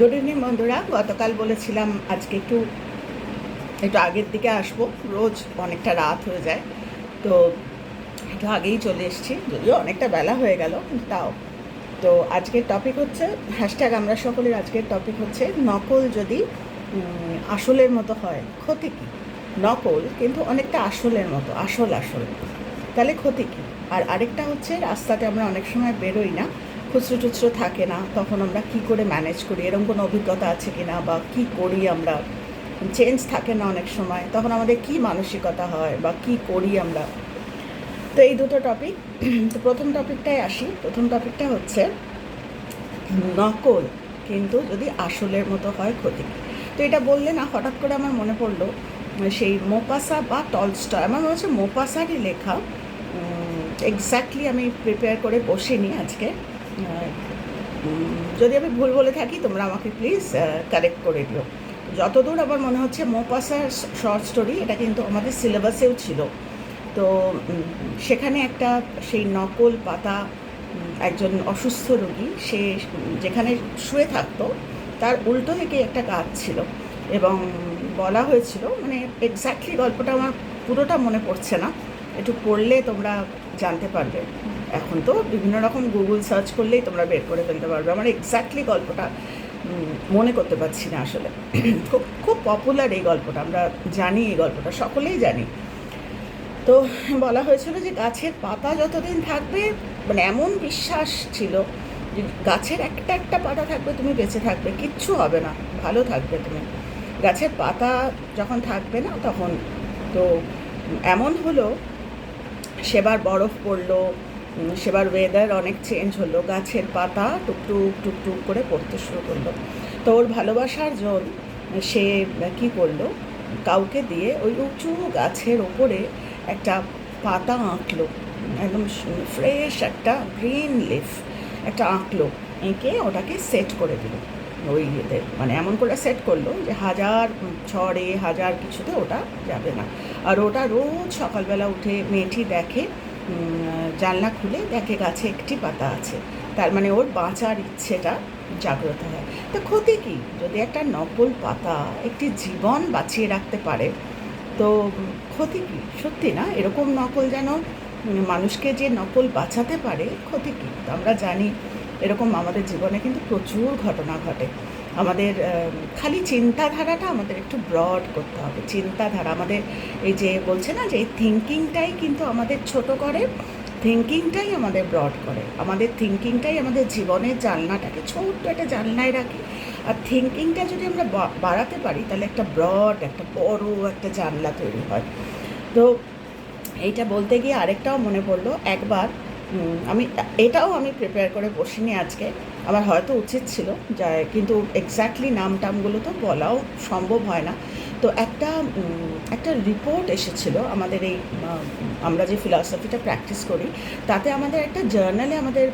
Good evening বন্ধুরা। গতকাল বলেছিলাম আজকে একটু একটু আগের দিকে আসব। রোজ অনেকটা রাত হয়ে যায়। তো একটু আগেই চলে এসেছি। যদিও অনেকটা বেলা হয়ে গেল, তাও। তো আজকের টপিক হচ্ছে হ্যাশট্যাগ আমরা সকলের আজকের টপিক হচ্ছে, নকল যদি আসলের মতো হয়, ক্ষতি কী? নকল কিন্তু অনেকটা আসলের মতো, আসল আসল। তাহলে ক্ষতি কী? আর আরেকটা হচ্ছে, রাস্তাতে আমরা অনেক সময় বেরোই না। খুচরো টুচরো থাকে না, তখন আমরা কি করে ম্যানেজ করি? এরকম কোনো অভিজ্ঞতা আছে কি না বা কি করি আমরা? চেঞ্জ থাকে না অনেক সময়, তখন আমাদের কি মানসিকতা হয় বা কি করি আমরা? তো এই দুটো টপিক তো প্রথম টপিকটাই আসি। প্রথম টপিকটা হচ্ছে, নকল কিন্তু যদি আসলের মতো হয় ক্ষতি। তো এটা বললে না, হঠাৎ করে আমার মনে পড়ল, সেই মোপাসা বা টলস্টয়, আমার মনে হচ্ছে মোপাসারই লেখা এক্স্যাক্টলি আমি প্রিপেয়ার করে বসিনি আজকে। যদি আমি ভুল বলে থাকি, তোমরা আমাকে প্লিজ কারেক্ট করে দিও। যতদূর আমার মনে হচ্ছে মোপাসার শর্ট স্টোরি এটা কিন্তু আমাদের সিলেবাসেও ছিল। তো সেখানে একটা সেই নকল পাতা একজন অসুস্থ রোগী, সে যেখানে শুয়ে থাকতো, তার উল্টো দিকে একটা গাছ ছিল। এবং বলা হয়েছিল মানে এক্স্যাক্টলি গল্পটা আমার পুরোটা মনে পড়ছে না। একটু পড়লে তোমরা জানতে পারবে। এখন তো বিভিন্ন রকম গুগল সার্চ করলেই তোমরা বের করে ফেলতে পারবে। আমার এক্স্যাক্টলি গল্পটা মনে করতে পারছি না আসলে। খুব খুব পপুলার এই গল্পটা, আমরা জানি এই গল্পটা, সকলেই জানি। তো বলা হয়েছিল যে গাছের পাতা যতদিন থাকবে মানে এমন বিশ্বাস ছিল যে গাছের একটা একটা পাতা থাকবে, তুমি বেঁচে থাকবে, কিচ্ছু হবে না, ভালো থাকবে তুমি। গাছের পাতা যখন থাকবে না তখন, তো এমন হলো, সেবার বরফ পড়ল সেবার ওয়েদার অনেক চেঞ্জ হলো। গাছের পাতা টুকটুক টুকটুক করে পড়তে শুরু করল। তো ওর ভালোবাসার জন সে কি করল? কাউকে দিয়ে ওই উঁচু গাছের ওপরে একটা পাতা আঁকলো। একদম ফ্রেশ একটা গ্রিন লিফ একটা আঁকলো। এঁকে ওটাকে সেট করে দিল। ওই ইয়েতে মানে এমন করে সেট করল যে হাজার ঝড়ে হাজার কিছুতে ওটা যাবে না। আর ওটা রোজ সকালবেলা উঠে মেয়েটি দেখে জানলা খুলে দেখে গাছে একটি পাতা আছে। তার মানে ওর বাঁচার ইচ্ছেটা জাগ্রত হয়। তো ক্ষতি কী? যদি একটা নকল পাতা একটি জীবন বাঁচিয়ে রাখতে পারে, তো ক্ষতি কী? সত্যি না? এরকম নকল যেন মানুষকে যে নকল বাঁচাতে পারে, ক্ষতি কী? আমরা জানি এরকম আমাদের জীবনে কিন্তু প্রচুর ঘটনা ঘটে। আমাদের খালি চিন্তাধারাটা আমাদের একটু ব্রড করতে হবে। চিন্তাধারা, আমাদের এই যে বলছে না যে এই থিঙ্কিংটাই কিন্তু আমাদের ছোট করে থিঙ্কিংটাই আমাদের ব্রড করে। আমাদের থিঙ্কিংটাই আমাদের জীবনের জানলাটাকে, ছোট্ট একটা জানলায় রাখি। আর থিঙ্কিংটা যদি আমরা বাড়াতে পারি, তাহলে একটা ব্রড একটা বড় একটা জানলা তৈরি হয়। তো এইটা বলতে গিয়ে আরেকটাও মনে পড়ল, একবার আমি, এটাও আমি প্রিপেয়ার করে বসিনি আজকে। আমার হয়তো উচিত ছিল যা, কিন্তু এক্স্যাক্টলি নাম টামগুলো তো বলাও সম্ভব হয় না। তো একটা একটা রিপোর্ট এসেছিল আমাদের এই আমরা যে ফিলসফিটা প্র্যাকটিস করি, তাতে আমাদের একটা জার্নালে আমাদের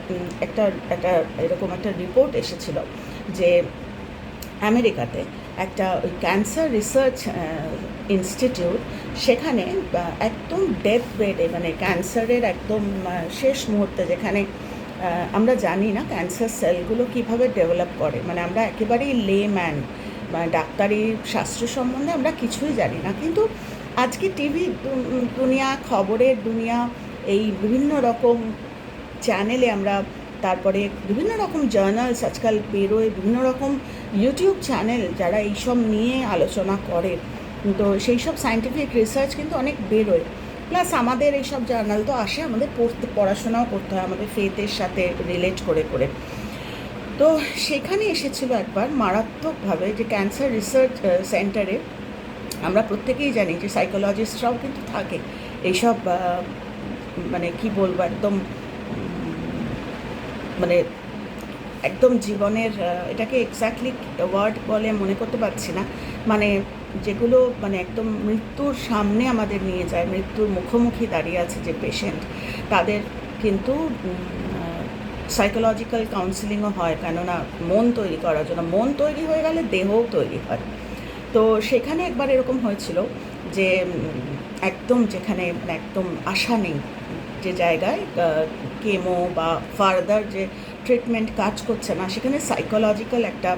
একটা একটা এরকম একটা রিপোর্ট এসেছিল যে, আমেরিকাতে একটা ক্যান্সার রিসার্চ ইনস্টিটিউট সেখানে একদম ডেথ বেডে মানে ক্যান্সারের একদম শেষ মুহূর্তে যেখানে আমরা জানি না ক্যান্সার সেলগুলো কীভাবে ডেভেলপ করে। মানে আমরা একেবারেই লেম্যান মানে ডাক্তারি শাস্ত্র সম্বন্ধে আমরা কিছুই জানি না। কিন্তু আজকে টিভি দুনিয়া, খবরের দুনিয়া, এই বিভিন্ন রকম চ্যানেলে আমরা তারপরে বিভিন্ন রকম জার্নালস আজকাল বেরোয়, বিভিন্ন রকম ইউটিউব চ্যানেল যারা এইসব নিয়ে আলোচনা করে। তো সেই সব সায়েন্টিফিক রিসার্চ কিন্তু অনেক বেরোয়। প্লাস আমাদের এইসব জার্নাল তো আসে, আমাদের পড়তে, পড়াশোনাও করতে হয়, আমাদের ফেথের সাথে রিলেট করে করে। তো সেখানে এসেছিল একবার মারাত্মকভাবে যে ক্যান্সার রিসার্চ সেন্টারে আমরা প্রত্যেকেই জানি যে সাইকোলজিস্টরাও কিন্তু থাকে। এইসব মানে কি বলব, একদম মানে একদম জীবনের এটাকে এক্স্যাক্টলি ওয়ার্ড বলে মনে করতে পারছি না। মানে যেগুলো মানে একদম মৃত্যুর সামনে আমাদের নিয়ে যায়, মৃত্যুর মুখোমুখি দাঁড়িয়ে আছে যে পেশেন্ট তাদের কিন্তু সাইকোলজিক্যাল কাউন্সিলিংও হয়, কেননা মন তৈরি করার জন্য। মন তৈরি হয়ে গেলে দেহও তৈরি হয়। তো সেখানে একবার এরকম হয়েছিল যে একদম যেখানে মানে একদম আশা নেই, যে জায়গায় কেমো বা ফার্দার যে ট্রিটমেন্ট কাজ করছে না, সেখানে সাইকোলজিক্যাল একটা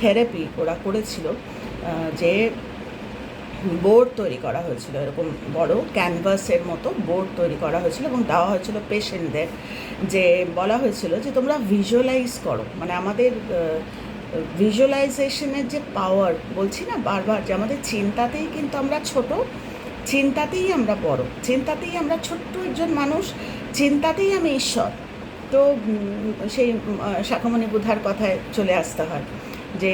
থেরাপি ওরা করেছিল যে বোর্ড তৈরি করা হয়েছিল, এরকম বড় ক্যানভাসের মতো বোর্ড তৈরি করা হয়েছিল এবং দেওয়া হয়েছিল পেশেন্টদের যে বলা হয়েছিল যে তোমরা ভিজুয়ালাইজ করো মানে আমাদের ভিজুয়ালাইজেশনের যে পাওয়ার বলছি না বারবার, যে আমাদের চিন্তাতেই কিন্তু আমরা ছোট, চিন্তাতেই আমরা বড়, চিন্তাতেই আমরা ছোট্ট একজন মানুষ চিন্তাতেই আমি ঈশ্বর। তো সেই শাখামণি বুধার কথায় চলে আসতে হয় যে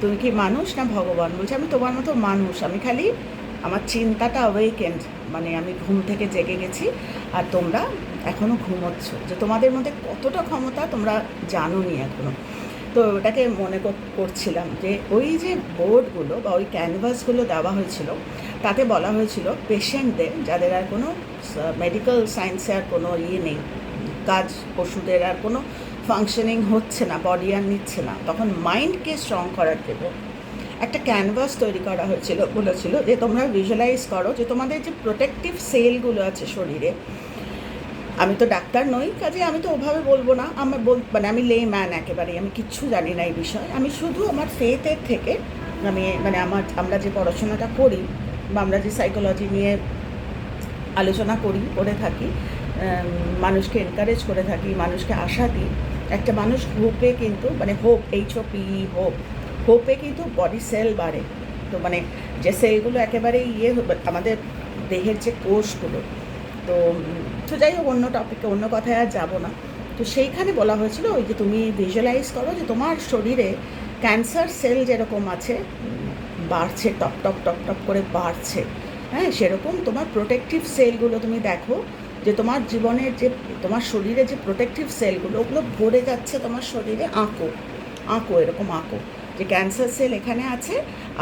তুমি কি মানুষ না ভগবান? বলছে, আমি তোমার মতো মানুষ। আমি খালি, আমার চিন্তাটা অ্যাওয়েকেন্ড মানে আমি ঘুম থেকে জেগে গেছি আর তোমরা এখনও ঘুমোচ্ছ। যে তোমাদের মধ্যে কতটা ক্ষমতা তোমরা জানো নি এখনও তো ওটাকে মনে করছিলাম যে, ওই যে বোর্ডগুলো বা ওই ক্যানভাসগুলো দেওয়া হয়েছিল তাতে বলা হয়েছিল পেশেন্টদের, যাদের আর কোনো মেডিকেল সায়েন্সে আর কোনো ইয়ে নেই, কাজ ওষুধের আর কোনো ফাংশনিং হচ্ছে না বডি আর নিচ্ছে না, তখন মাইন্ডকে স্ট্রং করার জন্য একটা ক্যানভাস তৈরি করা হয়েছিল, বলেছিল যে তোমরা ভিজুয়ালাইজ করো যে তোমাদের যে প্রোটেক্টিভ সেলগুলো আছে শরীরে, আমি তো ডাক্তার নই, কাজে আমি তো ওভাবে বলব না, আমার বল মানে আমি লে ম্যান একেবারেই, আমি কিচ্ছু জানি না এই বিষয়ে, আমি শুধু আমার ফেথের থেকে, আমি মানে আমার, আমরা যে পড়াশোনাটা করি বা আমরা যে সাইকোলজি নিয়ে আলোচনা করি, করে থাকি। মানুষকে এনকারেজ করে থাকি, মানুষকে আশা দিই। একটা মানুষ হোপে কিন্তু মানে hope H O P hope হোপে কিন্তু বডি সেল বাড়ে। তো মানে যে সেলগুলো একেবারে ইয়ে আমাদের দেহের যে কোষগুলো, তো তো যাই হোক, অন্য টপিকে অন্য কথায় আর যাব না। তো সেইখানে বলা হয়েছিল, ওই যে তুমি ভিজুয়ালাইজ করো যে তোমার শরীরে ক্যান্সার সেল যেরকম আছে বাড়ছে, টপ টপ টপ টপ করে বাড়ছে। হ্যাঁ সেরকম তোমার প্রোটেক্টিভ সেলগুলো তুমি দেখো, যে তোমার জীবনের যে, তোমার শরীরে যে প্রোটেক্টিভ সেলগুলো ওগুলো ভরে যাচ্ছে তোমার শরীরে আঁকো আঁকো, এরকম আঁকো। যে ক্যান্সার সেল এখানে আছে,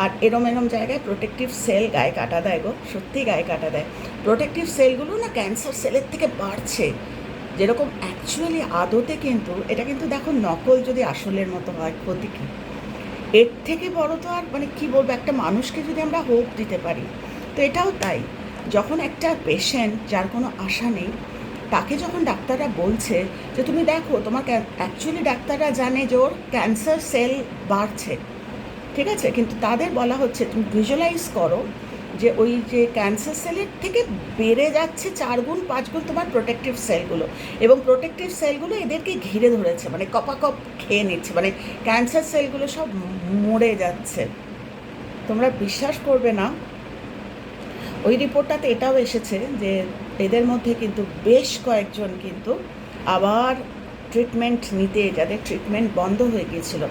আর এরম এরম জায়গায় প্রোটেক্টিভ সেল গায়ে কাটা দেয় গো, সত্যি গায়ে কাটা দেয়। প্রোটেক্টিভ সেলগুলো না ক্যান্সার সেলের থেকে বাড়ছে। যেরকম অ্যাকচুয়ালি আদতে কিন্তু, এটা কিন্তু দেখো নকল যদি আসলের মতো হয়, ক্ষতি কী? এর থেকে বড় তো আর মানে কি বলব, একটা মানুষকে যদি আমরা হোপ দিতে পারি, তো এটাও তাই। যখন একটা পেশেন্ট যার কোনো আশা নেই, তাকে যখন ডাক্তাররা বলছে যে, তুমি দেখো, তোমার অ্যাকচুয়ালি ডাক্তাররা জানে যে, ওর ক্যান্সার সেল বাড়ছে। ঠিক আছে? কিন্তু তাদের বলা হচ্ছে, তুমি ভিজুয়ালাইজ করো যে ওই যে ক্যান্সার সেলের থেকে বেড়ে যাচ্ছে চার গুণ, পাঁচ গুণ তোমার প্রোটেক্টিভ সেলগুলো এবং প্রোটেক্টিভ সেলগুলো এদেরকে ঘিরে ধরেছে মানে কপাকপ খেয়ে নিচ্ছে মানে ক্যান্সার সেলগুলো সব মরে যাচ্ছে। তোমরা বিশ্বাস করবে না? ওই রিপোর্টটাতে এটাও এসেছে যে এদের মধ্যে কিন্তু বেশ কয়েকজন কিন্তু আবার ট্রিটমেন্ট নিতে, যাদের ট্রিটমেন্ট বন্ধ হয়ে গিয়েছিল,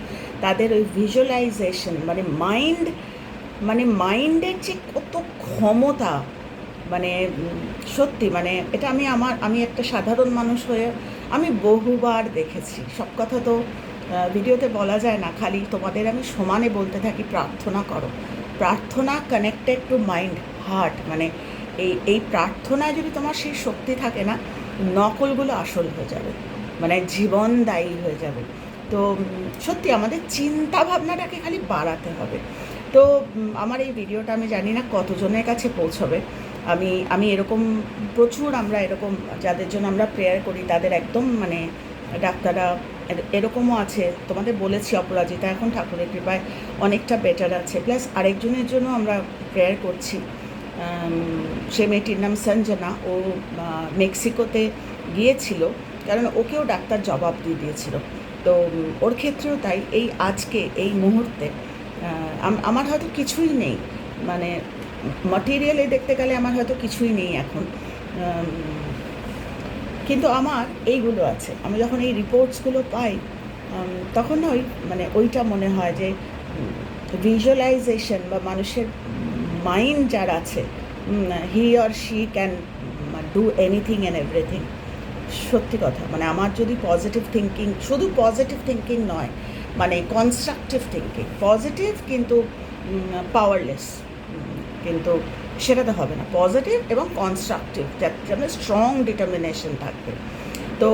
তাদের ওই ভিজুয়ালাইজেশন মানে মাইন্ড মানে মাইন্ডের যে কত ক্ষমতা মানে সত্যি মানে এটা আমি আমার, আমি একটা সাধারণ মানুষ হয়ে আমি বহুবার দেখেছি। সব কথা তো ভিডিওতে বলা যায় না, খালি তোমাদের আমি সমানে বলতে থাকি, প্রার্থনা করো। প্রার্থনা কানেক্টেড টু মাইন্ড হার্ট মানে এই এই প্রার্থনায় যদি তোমার সেই শক্তি থাকে না, নকলগুলো আসল হয়ে যাবে মানে জীবনদায়ী হয়ে যাবে। তো সত্যি আমাদের চিন্তা ভাবনাটাকে খালি বাড়াতে হবে। তো আমার এই ভিডিওটা আমি জানি না কতজনের কাছে পৌঁছবে। আমি আমি এরকম প্রচুর আমরা এরকম, যাদের জন্য আমরা প্রেয়ার করি, তাদের একদম মানে ডাক্তাররা এরকমও আছে। তোমাদের বলেছি অপরাজিতা, এখন ঠাকুরের কৃপায় অনেকটা বেটার আছে। প্লাস আরেকজনের জন্য আমরা প্রেয়ার করছি। সে মেয়েটির নাম সঞ্জনা। ও মেক্সিকোতে গিয়েছিল, কারণ ওকেও ডাক্তার জবাব দিয়ে দিয়েছিল। তো ওর ক্ষেত্রেও তাই। এই আজকে, এই মুহূর্তে আমার হয়তো কিছুই নেই। মানে মাটেরিয়ালে দেখতে গেলে আমার হয়তো কিছুই নেই এখন। কিন্তু আমার এইগুলো আছে। আমি যখন এই রিপোর্টসগুলো পাই তখন ওই মানে ওইটা মনে হয় যে ভিজুয়ালাইজেশন বা মানুষের মাইন্ড যার আছে he or she can do anything and everything সত্যি কথা। মানে আমার যদি পজিটিভ থিঙ্কিং শুধু পজিটিভ থিঙ্কিং নয় মানে কনস্ট্রাকটিভ থিঙ্কিং পজিটিভ কিন্তু পাওয়ারলেস কিন্তু সেটাতে হবে না পজিটিভ এবং কনস্ট্রাকটিভ যাতে স্ট্রং ডিটারমিনেশন থাকবে। তো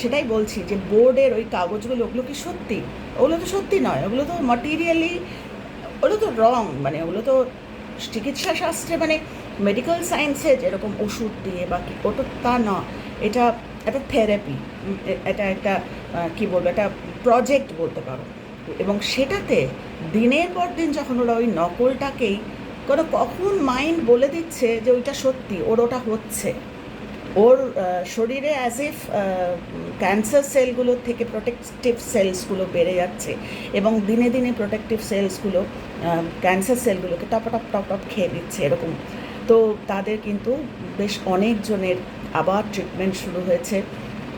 সেটাই বলছি যে বোর্ডের ওই কাগজগুলো, ওগুলো কি সত্যি? ওগুলো তো সত্যি নয়, ওগুলো তো মাটিরিয়ালি ওগুলো তো রং মানে ওগুলো তো চিকিৎসা শাস্ত্রে মানে মেডিকেল সায়েন্সে যেরকম ওষুধ দিয়ে বা কি, ওটা তা না, এটা একটা থেরাপি এটা একটা কি বলব, একটা প্রজেক্ট বলতে পারো। এবং সেটাতে দিনের পর দিন যখন ওরা ওই নকলটাকেই কোনো কখন মাইন্ড বলে দিচ্ছে যে ওইটা সত্যি, ওর ওটা হচ্ছে। ওর শরীরে অ্যাজ ইফ ক্যান্সার সেলগুলোর থেকে প্রোটেকটিভ সেলসগুলো বেড়ে যাচ্ছে এবং দিনে দিনে প্রোটেকটিভ সেলসগুলো ক্যান্সার সেলগুলোকে টপ টপ টপ টপ খেয়ে দিচ্ছে এরকম। তো তাদের কিন্তু বেশ অনেকজনের আবার ট্রিটমেন্ট শুরু হয়েছে।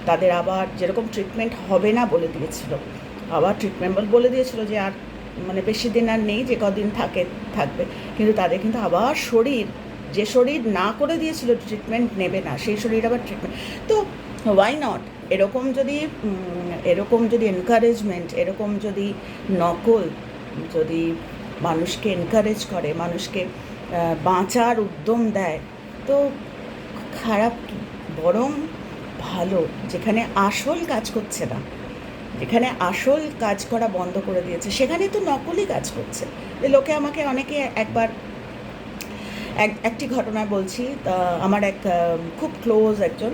তাদের আবার যেরকম ট্রিটমেন্ট হবে না বলে দিয়েছিল, আবার ট্রিটমেন্ট বলে দিয়েছিল যে আর মানে বেশি দিন আর নেই, যে কদিন থাকে, থাকবে। কিন্তু তাদের কিন্তু আবার শরীর, যে শরীর না করে দিয়েছিল ট্রিটমেন্ট নেবে না, সেই শরীর আবার ট্রিটমেন্ট তো ওয়াই নট এরকম যদি এরকম যদি এনকারেজমেন্ট এরকম যদি নকল, যদি মানুষকে এনকারেজ করে, মানুষকে বাঁচার উদ্যম দেয়, তো খারাপ কি? বরং ভালো, যেখানে আসল কাজ করছে না। যেখানে আসল কাজ করা বন্ধ করে দিয়েছে, সেখানে তো নকলই কাজ করছে। লোকে আমাকে অনেকে একবার, এক, একটি ঘটনা বলছি আমার এক খুব ক্লোজ একজন,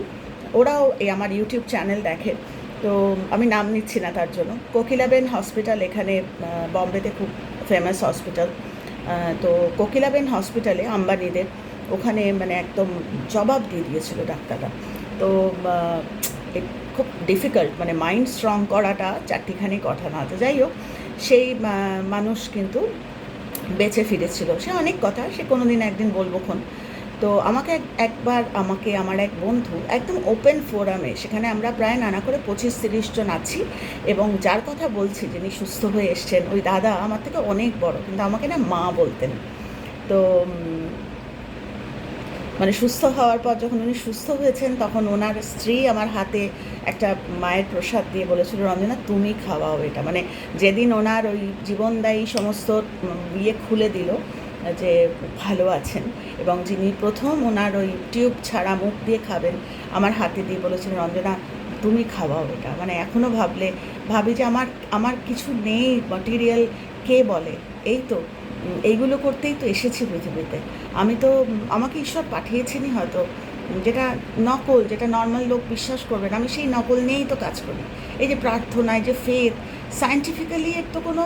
ওরাও এই আমার ইউটিউব চ্যানেল দেখে, তো আমি নাম নিচ্ছি না তার জন্য। কোকিলাবেন হসপিটাল এখানে বম্বেতে খুব ফেমাস হসপিটাল তো কোকিলাবেন হসপিটালে আম্বানিদের ওখানে মানে একদম জবাব দিয়ে দিয়েছিল ডাক্তাররা। তো খুব ডিফিকাল্ট মানে মাইন্ড স্ট্রং করাটা চারটিখানি কথা না তো যাই হোক, সেই মানুষ কিন্তু বেঁচে ফিরেছিল। সে অনেক কথা, সে কোনো দিন একদিন বলব খন। তো আমাকে এক- একবার আমাকে আমার এক বন্ধু একদম ওপেন ফোরামে সেখানে আমরা প্রায় নানা করে পঁচিশ তিরিশ জন আছি এবং যার কথা বলছি, যিনি সুস্থ হয়ে এসছেন, ওই দাদা আমার থেকে অনেক বড়, কিন্তু আমাকে না মা বলতেন। তো মানে সুস্থ হওয়ার পর যখন উনি সুস্থ হয়েছেন, তখন ওনার স্ত্রী আমার হাতে একটা মায়ের প্রসাদ দিয়ে বলেছিল, রঞ্জনা, তুমি খাওয়াও এটা। মানে যেদিন ওনার ওই জীবনদায়ী সমস্ত ইয়ে খুলে দিল যে ভালো আছেন এবং যিনি প্রথম ওনার ওই টিউব ছাড়া মুখ দিয়ে খাবেন, আমার হাতে দিয়ে বলেছিলেন রঞ্জনা, তুমি খাওয়াও এটা। মানে এখনও ভাবলে, ভাবি যে আমার আমার কিছু নেই ম্যাটেরিয়াল কে বলে? এই তো এইগুলো করতেই তো এসেছি পৃথিবীতে। আমি তো, আমাকে ঈশ্বর পাঠিয়েছেনই হয়তো। যেটা নকল, যেটা নর্মাল লোক বিশ্বাস করবে না, আমি সেই নকল নিয়েই তো কাজ করি। এই যে প্রার্থনা, এই যে ফেথ সায়েন্টিফিক্যালি এর তো কোনো,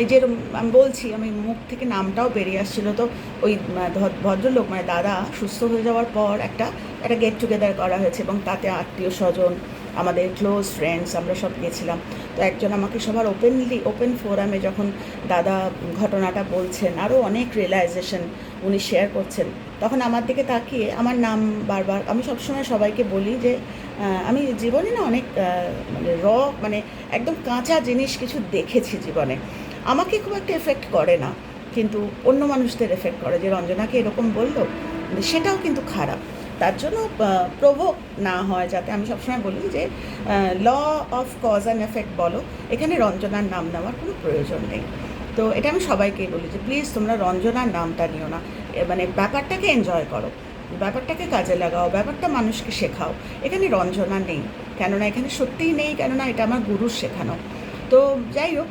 এই যে আমি বলছি, আমি মুখ থেকে নামটাও বেরিয়ে আসছিল। তো ওই ভদ্রলোক মানে দাদা, সুস্থ হয়ে যাওয়ার পর একটা একটা গেট টুগেদার করা হয়েছে এবং তাতে আত্মীয় স্বজন আমাদের ক্লোজ ফ্রেন্ডস আমরা সব গেছিলাম। তো একজন আমাকে সবার ওপেনলি ওপেন ফোরামে যখন দাদা ঘটনাটা বলছেন আরও অনেক রিয়েলাইজেশন উনি শেয়ার করছেন, তখন আমার দিকে তাকিয়ে আমার নাম বারবার, আমি সবসময় সবাইকে বলি যে আমি জীবনে না অনেক মানে র মানে একদম কাঁচা জিনিস কিছু দেখেছি জীবনে। আমাকে খুব একটা এফেক্ট করে না, কিন্তু অন্য মানুষদের এফেক্ট করে যে রঞ্জনাকে এরকম বলল, সেটাও কিন্তু খারাপ। তার জন্য প্রভোগ না হয়, যাতে আমি সবসময় বলি যে law of cause and effect বলো, এখানে রঞ্জনার নাম নেওয়ার কোনো প্রয়োজন নেই। তো এটা আমি সবাইকেই বলি যে প্লিজ তোমরা রঞ্জনার নামটা নিও না। মানে ব্যাপারটাকে এনজয় করো। ব্যাপারটাকে কাজে লাগাও, ব্যাপারটা মানুষকে শেখাও। এখানে রঞ্জনা নেই, কেননা এখানে সত্যিই নেই, কেননা এটা আমার গুরুর শেখানো। তো যাই হোক,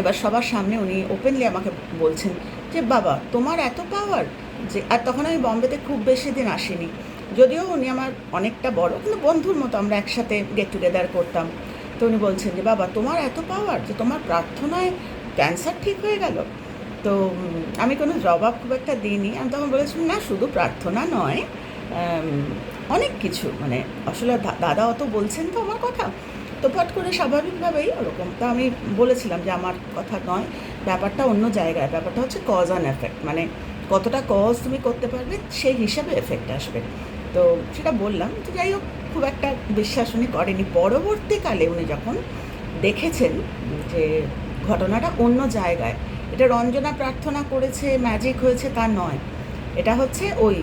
এবার সবার সামনে উনি ওপেনলি আমাকে বলছেন যে, বাবা, তোমার এত পাওয়ার যে, আর তখন আমি বম্বেতে খুব বেশি দিন আসিনি। যদিও উনি আমার অনেকটা বড়, কিন্তু বন্ধুর মতো আমরা একসাথে গেট টুগেদার করতাম। তো উনি বলছেন যে, বাবা, তোমার এত পাওয়ার যে, তোমার প্রার্থনায় ক্যান্সার ঠিক হয়ে গেল। তো আমি কোনো জবাব খুব একটা দিইনি। আমি তখন বলেছিলাম, না, শুধু প্রার্থনা নয় অনেক কিছু। মানে আসলে দাদা অত বলছেন তো আমার কথা। তো ফট করে স্বাভাবিকভাবেই ওরকম। তো আমি বলেছিলাম যে, আমার কথা নয়, ব্যাপারটা অন্য জায়গায়। ব্যাপারটা হচ্ছে কজ অ্যান্ড এফেক্ট মানে কতটা কজ তুমি করতে পারবে, সেই হিসাবে এফেক্ট আসবে। তো সেটা বললাম, তো যাই হোক, খুব একটা বিশ্বাস উনি করেনি। পরবর্তীকালে উনি যখন দেখেছেন যে ঘটনাটা অন্য জায়গায়, এটা রঞ্জনা প্রার্থনা করেছে ম্যাজিক হয়েছে তা নয়। এটা হচ্ছে ওই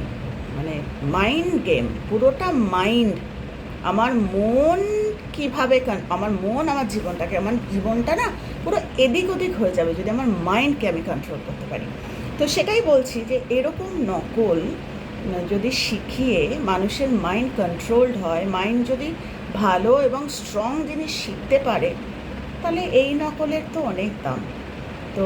মানে মাইন্ড গেম পুরোটা মাইন্ড আমার মন কীভাবে আমার মন, আমার জীবনটাকে, আমার জীবনটা না পুরো এদিক ওদিক হয়ে যাবে যদি আমার মাইন্ডকে আমি কন্ট্রোল করতে পারি। তো সেটাই বলছি যে এরকম নকল যদি শিখিয়ে মানুষের মাইন্ড কন্ট্রোলড হয় মাইন্ড যদি ভালো এবং স্ট্রং জিনিস শিখতে পারে, তাহলে এই নকলের তো অনেক দাম। তো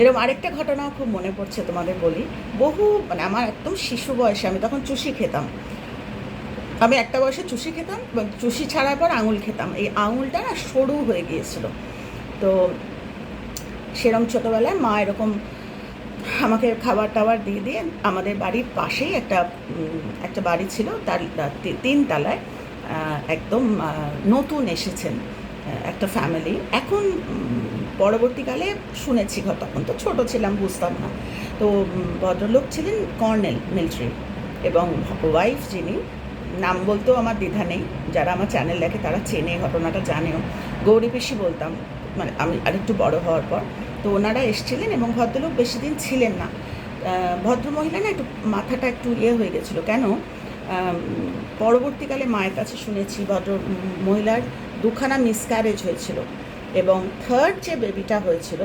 এরকম আরেকটা ঘটনাও খুব মনে পড়ছে তোমাদের বলি। বহু মানে আমার একদম শিশু বয়সে আমি তখন চুষি খেতাম। আমি একটা বয়সে চুষি খেতাম, চুষি ছাড়ার পর আঙুল খেতাম। এই আঙুলটা না সরু হয়ে গিয়েছিল। তো সেরম ছোটোবেলায় মা এরকম আমাকে খাবার টাবার দিয়ে দিয়ে আমাদের বাড়ির পাশেই একটা একটা বাড়ি ছিল। তার তিন তলায় একদম নতুন এসেছেন একটা ফ্যামিলি এখন পরবর্তীকালে শুনেছি তখন তো ছোটো ছিলাম, বুঝতাম না। তো ভদ্রলোক ছিলেন কর্নেল মিলিটারি এবং ওয়াইফ যিনি, নাম বলতেও আমার দ্বিধা নেই। যারা আমার চ্যানেল দেখে তারা চেনে, ঘটনাটা জানেও। গৌরী পিসি বলতাম মানে আমি আরেকটু বড় হওয়ার পর, তো ওনারা এসেছিলেন এবং ভদ্রলোক বেশি দিন ছিলেন না। ভদ্রমহিলা না একটু মাথাটা একটু ইয়ে হয়ে গেছিল। কেন? পরবর্তীকালে মায়ের কাছে শুনেছি ভদ্র মহিলার দুখানা মিসক্যারেজ হয়েছিল এবং থার্ড যে বেবিটা হয়েছিল,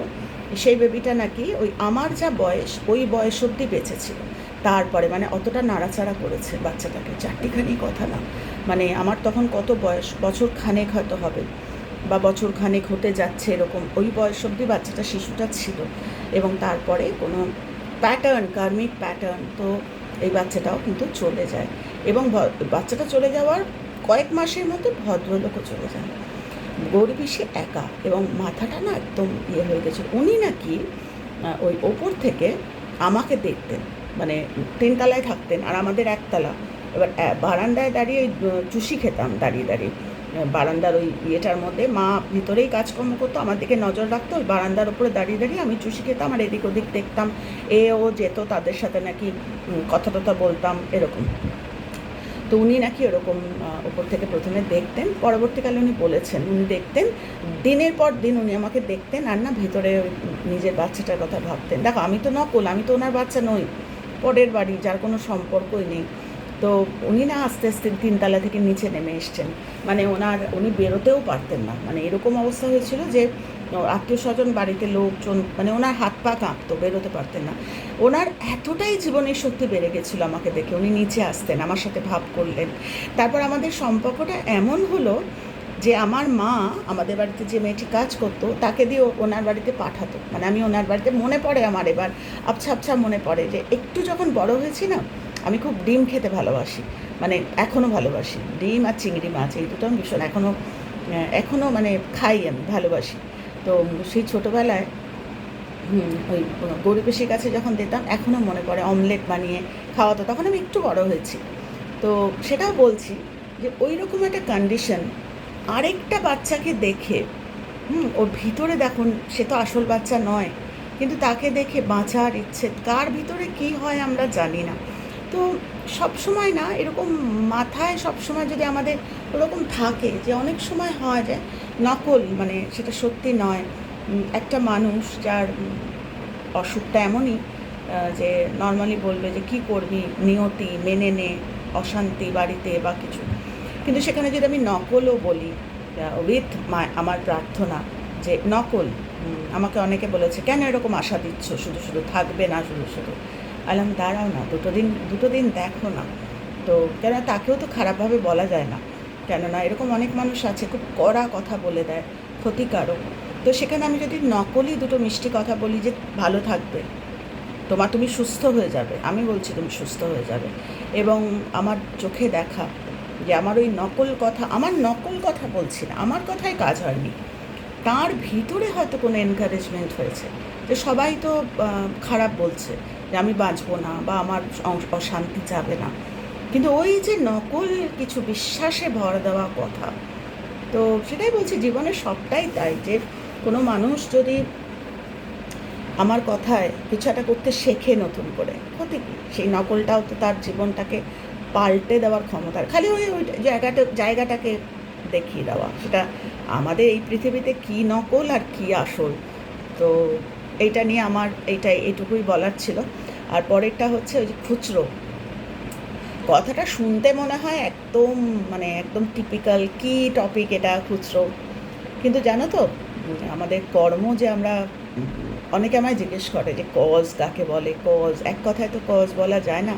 সেই বেবিটা নাকি ওই আমার যা বয়স, ওই বয়স অবধি বেঁচেছিল। তারপরে মানে অতটা নাড়াচাড়া করেছে বাচ্চাটাকে। চারটিখানি কথা না। মানে আমার তখন কত বয়স? বছর খানেক হয়তো হবে। বা বছর খানেক হতে যাচ্ছে এরকম, ওই বয়স অবধি বাচ্চাটা শিশুটা ছিল এবং তারপরে কোনো প্যাটার্ন কার্মিক প্যাটার্ন তো এই বাচ্চাটাও কিন্তু চলে যায় এবং বাচ্চাটা চলে যাওয়ার কয়েক মাসের মধ্যে ভদ্রলোকও চলে যায়। গৌরী পিসি একা এবং মাথাটা না একদম ইয়ে হয়ে গেছে। উনি নাকি ওই ওপর থেকে আমাকে দেখতেন মানে তিনতলায় থাকতেন আর আমাদের একতলা। এবার বারান্দায় দাঁড়িয়ে চুষি খেতাম দাঁড়িয়ে দাঁড়িয়ে। বারান্দার ওই ইয়েটার মধ্যে। মা ভিতরেই কাজকর্ম করতো, আমার দিকে নজর রাখতো, ওই বারান্দার উপরে দাঁড়িয়ে দাঁড়িয়ে আমি চুষি খেতাম আর এদিক ওদিক দেখতাম। এ, ও যেত, তাদের সাথে নাকি কথা টথা বলতাম, এরকম। তো উনি নাকি ওরকম ওপর থেকে প্রথমে দেখতেন। পরবর্তীকালে উনি বলেছেন, উনি দেখতেন। দিনের পর দিন উনি আমাকে দেখতেন আর না ভিতরে নিজের বাচ্চাটার কথা ভাবতেন। দেখো, আমি তো নকল, আমি তো ওনার বাচ্চা নই। পরের বাড়ি, যার কোনো সম্পর্কই নেই। তো উনি না আস্তে আস্তে তিনতলা থেকে নিচে নেমে এসছেন। মানে ওনার, উনি বেরোতেও পারতেন না। মানে এরকম অবস্থা হয়েছিল যে আত্মীয় স্বজন, বাড়িতে লোকজন মানে ওনার হাত পা কাঁপতো, বেরোতে পারতেন না। ওনার এতটাই জীবনের শক্তি বেড়ে গেছিল আমাকে দেখে, উনি নিচে আসতেন, আমার সাথে ভাব করলেন। তারপর আমাদের সম্পর্কটা এমন হলো যে, আমার মা আমাদের বাড়িতে যে মেয়েটি কাজ করতো, তাকে দিয়ে ওনার বাড়িতে পাঠাতো। মানে আমি ওনার বাড়িতে, মনে পড়ে আমার এবার, আবছা আবছা মনে পড়ে যে, একটু যখন বড় হয়েছি না আমি খুব ডিম খেতে ভালোবাসি। মানে এখনও ভালোবাসি। ডিম আর চিংড়ি মাছ এই দুটো আমি ভীষণ এখনও এখনও মানে খাই আমি, ভালোবাসি। তো সেই ছোটোবেলায় ওই গরিবেশির কাছে যখন দিতাম এখনও মনে পড়ে অমলেট বানিয়ে খাওয়াতো। তখন আমি একটু বড় হয়েছি। তো সেটাও বলছি যে ওই রকম একটা কন্ডিশন আরেকটা বাচ্চাকে দেখে, হুম, ওর ভিতরে দেখুন, সে তো আসল বাচ্চা নয়, কিন্তু তাকে দেখে বাঁচার ইচ্ছে, কার ভিতরে কি হয় আমরা জানি না। তো সব সময় না, এরকম মাথায় সব সময় যদি আমাদের ওরকম থাকে যে অনেক সময় হয় যে নকল মানে সেটা সত্যি নয় একটা মানুষ যার অসুখটা এমনই যে নর্মালি বলবে যে কি করবি, নিয়তি, মেনে নে, অশান্তি বাড়িতে বা কিছু। কিন্তু সেখানে যদি আমি নকলও বলি উইথ আমার প্রার্থনা যে নকল আমাকে অনেকে বলেছে, কেন এরকম আশা দিচ্ছ? শুধু শুধু থাকবে না, শুধু শুধু আলাম, দাঁড়াও না, দুটো দিন দুটো দিন দেখো না। তো কেন তাকেও তো খারাপভাবে বলা যায় না। কেননা এরকম অনেক মানুষ আছে, খুব কড়া কথা বলে দেয়, ক্ষতিকারক। তো সেখানে আমি যদি নকলই দুটো মিষ্টি কথা বলি যে ভালো থাকবে, তোমার তুমি সুস্থ হয়ে যাবে, আমি বলছি তুমি সুস্থ হয়ে যাবে। এবং আমার চোখে দেখা যে আমার ওই নকল কথা, আমার নকল কথা বলছি না, আমার কথায় কাজ হয়নি। তার ভিতরে হয়তো কোনো এনকারেজমেন্ট হয়েছে। যে সবাই তো খারাপ বলছে। যে আমি বাঁচবো না বা আমার অশান্তি যাবে না। কিন্তু ওই যে নকল কিছু বিশ্বাসে ভর দেওয়া কথা, তো সেটাই বলছি জীবনে সবটাই তাই যে কোনো মানুষ যদি আমার কথায় কিছু একটা করতে শেখে নতুন করে, ক্ষতি কি? সেই নকলটাও তো তার জীবনটাকে পাল্টে দেওয়ার ক্ষমতা। খালি ওই ওই জায়গাটা জায়গাটাকে দেখিয়ে দেওয়া। সেটা আমাদের এই পৃথিবীতে কি নকল আর কি আসল? তো এইটা নিয়ে আমার এইটাই এটুকুই বলার ছিল। আর পরেরটা হচ্ছে ওই যে খুচরো। কথাটা শুনতে মনে হয় একদম মানে একদম টিপিক্যাল কি টপিক এটা খুচরো? কিন্তু জানো তো, আমাদের কর্ম যে আমরা অনেকে আমায় জিজ্ঞেস করে যে কজ কাকে বলে? কজ এক কথায় তো কজ বলা যায় না।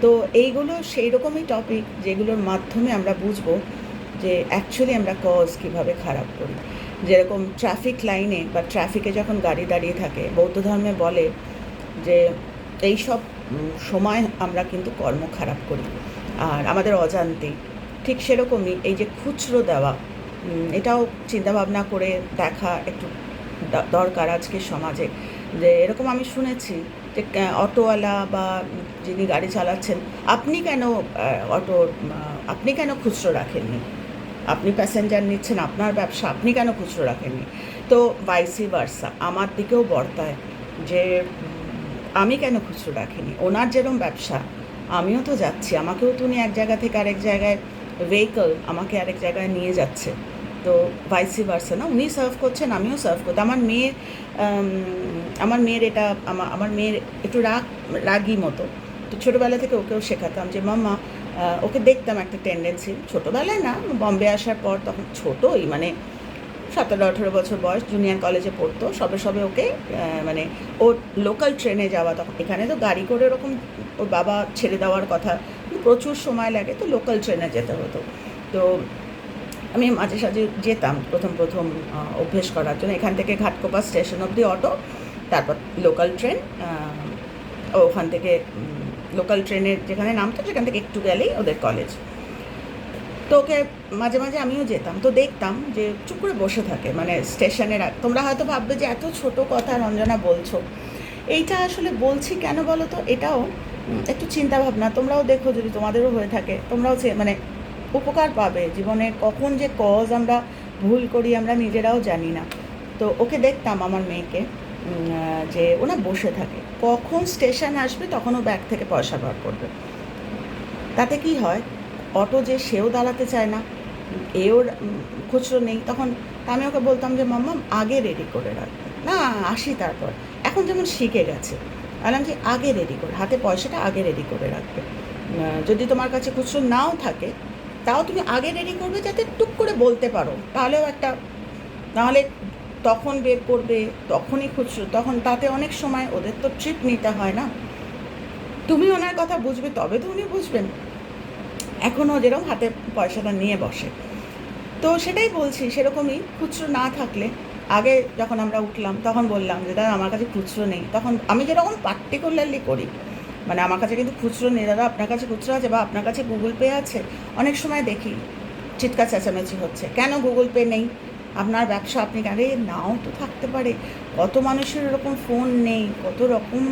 তো এইগুলো সেই রকমই টপিক যেগুলোর মাধ্যমে আমরা বুঝব যে অ্যাকচুয়ালি আমরা কজ কীভাবে খারাপ করি। যেরকম ট্রাফিক লাইনে বা ট্রাফিকে যখন গাড়ি দাঁড়িয়ে থাকে, বৌদ্ধ ধর্মে বলে যে এই সব সময় আমরা কিন্তু কর্ম খারাপ করি। আর আমাদের অজান্তেই ঠিক সেরকমই এই যে খুচরো দেওয়া এটাও চিন্তাভাবনা করে দেখা একটু দরকার আজকের সমাজে। যে এরকম আমি শুনেছি যে অটোওয়ালা বা যিনি গাড়ি চালাচ্ছেন, আপনি কেন অটো আপনি কেন খুচরো রাখেননি? আপনি প্যাসেঞ্জার নিচ্ছেন, আপনার ব্যবসা, আপনি কেন খুচরো রাখেননি? তো ভাইসি ভার্সা আমার দিকেও বর্তায় যে আমি কেন খুচরো রাখিনি? ওনার যেরকম ব্যবসা, আমিও তো যাচ্ছি, আমাকেও তো উনি এক জায়গা থেকে আরেক জায়গায় ভেহিকল আমাকে আরেক জায়গায় নিয়ে যাচ্ছে। তো ভাইসি ভার্সা না, উনি সার্ভ করছেন, আমিও সার্ভ করতে আমার মেয়ের আমার মেয়ের এটা আমার আমার মেয়ের একটু রাগ, রাগি মতো। তো ছোটোবেলা থেকে ওকেও শেখাতাম যে, মাম্মা ওকে দেখতাম একটা টেন্ডেন্সি ছোটোবেলায় না বম্বে আসার পর তখন ছোটোই মানে সতেরো, আঠেরো বছর বয়স জুনিয়র কলেজে পড়তো, সবে সবে ওকে মানে ওর লোকাল ট্রেনে যাওয়া তখন। এখানে তো গাড়ি করে ওরকম ওর বাবা ছেড়ে দেওয়ার কথা প্রচুর সময় লাগে তো লোকাল ট্রেনে যেতে হতো। তো আমি মাঝে সাঝে যেতাম প্রথম প্রথম অভ্যেস করার জন্য। এখান থেকে ঘাটকোপা স্টেশন অবধি অটো, তারপর লোকাল ট্রেন ওখান থেকে লোকাল ট্রেনের যেখানে নামতো সেখান থেকে একটু গেলেই ওদের কলেজ তো ওকে মাঝে মাঝে আমিও যেতাম। তো দেখতাম যে চুপ করে বসে থাকে মানে স্টেশনের তোমরা হয়তো ভাববে যে এত ছোট কথা রঞ্জনা বলছো। এইটা আসলে বলছি কেন বলো তো? এটাও একটু চিন্তা ভাবনা তোমরাও দেখো যদি তোমাদেরও হয়ে থাকে, তোমরাও মানে উপকার পাবে। জীবনে কখন যে কজ আমরা ভুল করি আমরা নিজেরাও জানি না। তো ওকে দেখতাম আমার মেয়েকে যে ওনা বসে থাকে। কখন স্টেশন আসবে তখন ও ব্যাগ থেকে পয়সা বার করবে। তাতে কি হয়? অটো যে সেও দাঁড়াতে চায় না এও খুচরো নেই। তখন আমি ওকে বলতাম যে, মাম্মা, আগে রেডি করে রাখবে না, আসি তারপর। এখন যেমন শিখে গেছে। বললাম যে, আগে রেডি করে, হাতে পয়সাটা আগে রেডি করে রাখবে। যদি তোমার কাছে খুচরো নাও থাকে, তাও তুমি আগে রেডি করবে যাতে টুক করে বলতে পারো। তাহলেও একটা, নাহলে তখন বের করবে, তখনই খুচরো, তখন তাতে অনেক সময় ওদের তো ট্রিপ নিতে হয় না। তুমি ওনার কথা বুঝবে, তবে তো উনি বুঝবেন। এখনও যেরকম হাতে পয়সাটা নিয়ে বসে। তো সেটাই বলছি, সেরকমই খুচরো না থাকলে, আগে যখন আমরা উঠলাম, তখন বললাম যে দাদা আমার কাছে খুচরো নেই। তখন আমি যেরকম পার্টিকুলারলি করি মানে আমার কাছে কিন্তু খুচরো নেই। দাদা, আপনার কাছে খুচরো আছে বা আপনার কাছে গুগল পে আছে? অনেক সময় দেখি, চিৎকার চেঁচামেচি হচ্ছে। কেন গুগল পে নেই? আপনার ব্যবসা আপনি আরে নাও তো থাকতে পারে। কত মানুষের এরকম ফোন নেই, কত রকম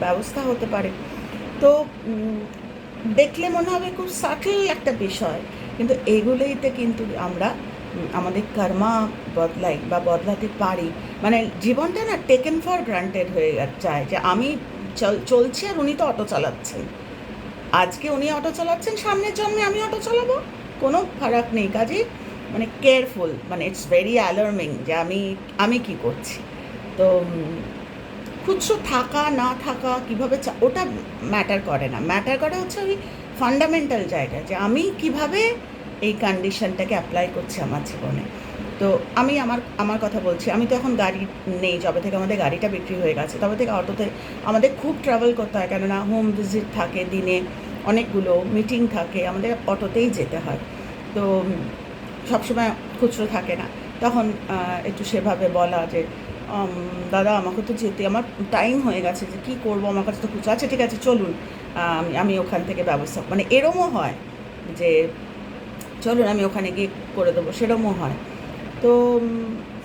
ব্যবস্থা হতে পারে। তো দেখলে মনে হবে খুব সাটল একটা বিষয়। কিন্তু এগুলোইতে কিন্তু আমরা আমাদের কর্মা বদলাই বা বদলাতে পারি। মানে জীবনটা না টেকেন ফর গ্রান্টেড হয়ে যায় যে আমি চল, চলছি আর উনি তো অটো চালাচ্ছেন। আজকে উনি অটো চালাচ্ছেন, সামনের জন্মে আমি অটো চালাবো? কোনো ফারাক নেই। কাজে মানে কেয়ারফুল মানে ইটস ভেরি অ্যালার্মিং যে আমি আমি কি করছি। তো খুচরো থাকা, না থাকা, কীভাবে ওটা ম্যাটার করে না। ম্যাটার করে হচ্ছে ওই ফান্ডামেন্টাল জায়গা যে আমি কীভাবে এই কন্ডিশনটাকে অ্যাপ্লাই করছি আমার জীবনে। তো আমি আমার আমার কথা বলছি, আমি তো এখন গাড়ি নেই, যবে থেকে আমাদের গাড়িটা বিক্রি হয়ে গেছে, তবে থেকে অটোতে আমাদের খুব ট্রাভেল করতে হয়, কেননা হোম ভিজিট থাকে দিনে, অনেকগুলো মিটিং থাকে, আমাদের অটোতেই যেতে হয়। তো সবসময় খুচরো থাকে না। তখন একটু সেভাবে বলা যে দাদা, আমাকে তো যেতে, আমার টাইম হয়ে গেছে যে, কী করব? আমার কাছে তো খুচরো আছে, ঠিক আছে, চলুন। আমি আমি ওখান থেকে ব্যবস্থা মানে এরমও হয় যে, চলুন, আমি ওখানে গিয়ে করে দেবো। সেরমও হয়। তো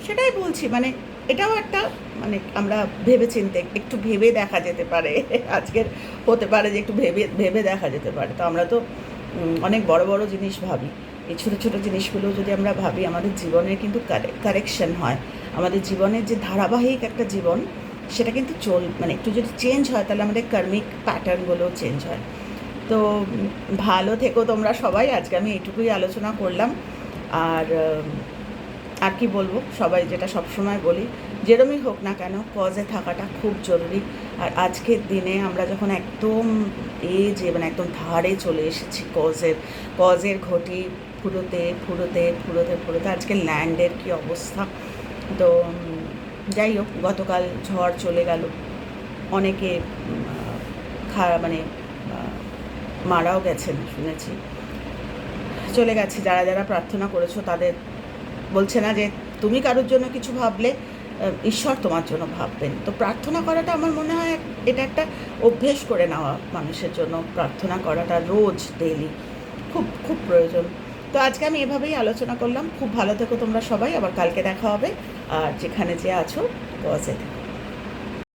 সেটাই বলছি মানে এটাও একটা মানে আমরা ভেবে চিনতে একটু ভেবে দেখা যেতে পারে, আজকের হতে পারে যে, একটু ভেবে ভেবে দেখা যেতে পারে। তো আমরা তো অনেক বড় বড় জিনিস ভাবি। এই ছোটো ছোটো জিনিসগুলো যদি আমরা ভাবি, আমাদের জীবনের কিন্তু কারেকশন হয়। আমাদের জীবনের যে ধারাবাহিক একটা জীবন, সেটা কিন্তু চল মানে একটু যদি চেঞ্জ হয়, তাহলে আমাদের কার্মিক প্যাটার্নগুলো চেঞ্জ হয়। তো ভালো থেকো তোমরা সবাই। আজকে আমি এইটুকুই আলোচনা করলাম। আর আর কি বলব? সবাই যেটা সবসময় বলি, যেরমই হোক না কেন কজে থাকাটা খুব জরুরি। আর আজকের দিনে আমরা যখন একদম এ যে মানে একদম ধারে চলে এসেছি কজের কজের ঘটি ফুরোতে ফুরোতে ফুরোতে ফুরোতে আজকে ল্যান্ডের কি অবস্থা? তো যাই হোক গতকাল ঝড় চলে গেল। অনেকে উম, খা মানে মারাও গেছেন শুনেছি। চলে গেছে। যারা যারা প্রার্থনা করেছ তাদের বলছে না যে তুমি কারোর জন্য কিছু ভাবলে ঈশ্বর তোমার জন্য ভাববেন। তো প্রার্থনা করাটা আমার মনে হয় এটা একটা অভ্যেস করে নেওয়া মানুষের জন্য। প্রার্থনা করাটা রোজ ডেইলি। খুব খুব প্রয়োজন। তো আজকে আমি এভাবেই আলোচনা করলাম। খুব ভালো থেকো তোমরা সবাই, আবার কালকে দেখা হবে। আর যেখানে যে আছো বসে থেকো।